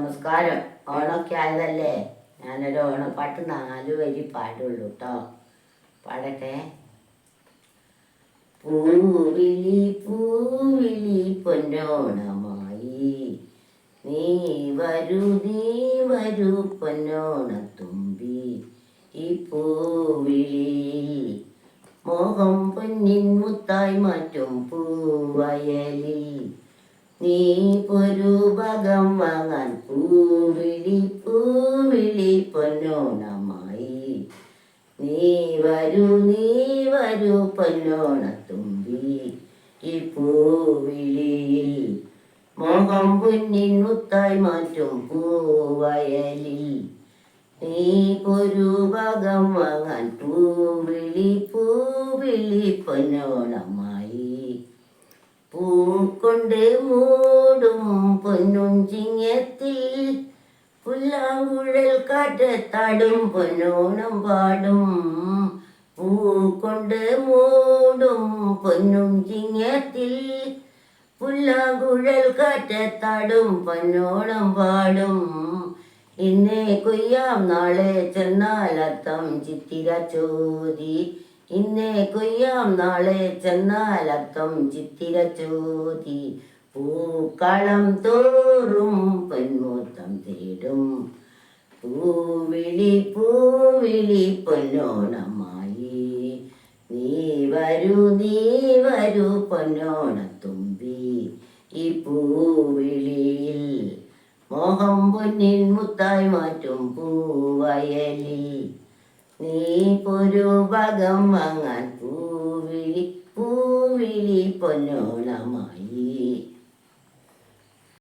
നമസ്കാരം. ഓണമൊക്കെ ആയതല്ലേ? ഞാനൊരു ഓണപ്പാട്ട് നാല് വരി പാടുള്ളൂ കേട്ടോ പാടട്ടെ. പൂവിളി പൂവിളി പൊന്നോണമായി നീ വരൂ നീ വരൂ പൊന്നോണത്തുമ്പി ഈ പൂവിളിയിൽ മോഹം പൊന്നിൻ മുത്തായി മാറ്റും പൂവയലി നീ പൊരു ഭഗം വാങ്ങാൻ പൂവിളി പൂവിളി പൊന്നോണമായി നീ വരൂ നീ വരൂ പൊന്നോണത്തുമ്പി ഈ പൂവിളിയിൽ മോഹം പൊന്നിൻ മുത്തായി മാറ്റും പൂവയലിൽ. നീ പൊരു ഭാഗം വാങ്ങാൻ പൂവിളി പൂവിളി പൊന്നോണമായി പൂക്കൊണ്ട് മൂടും പൊന്നും ചിങ്ങത്തിൽ പുല്ലാങ്കുഴൽ കാറ്റത്താടും പൊന്നോണം പാടും. പൂ കൊണ്ട് മൂടും പൊന്നും ചിങ്ങത്തിൽ. പുല്ലാങ്കുഴൽ കാറ്റത്താടും പൊന്നോണം പാടും. ഇന്നെ കൊയ്യാം നാളെ ചെന്നാലത്തം ചിത്തിര ചോതി. ഇന്നേ കൊയ്യാം നാളെ ചെന്നാലത്തം ചിത്തിര ചോതി. പൂക്കളം തോറും പൊന്മൂത്തം തേടും. പൂവിളി പൂവിളി പൊന്നോണമായി. നീ വരൂ നീ വരൂ പൊന്നോണത്തുമ്പി. ഈ പൂവിളിയിൽ മോഹം പൊന്നിൻ മുത്തായി മാറ്റും പൂവയലിൽ. നീ പൊരു ഭഗം വാങ്ങാൻ പൂവിളി പൂവിളി പൊന്നോണമായി.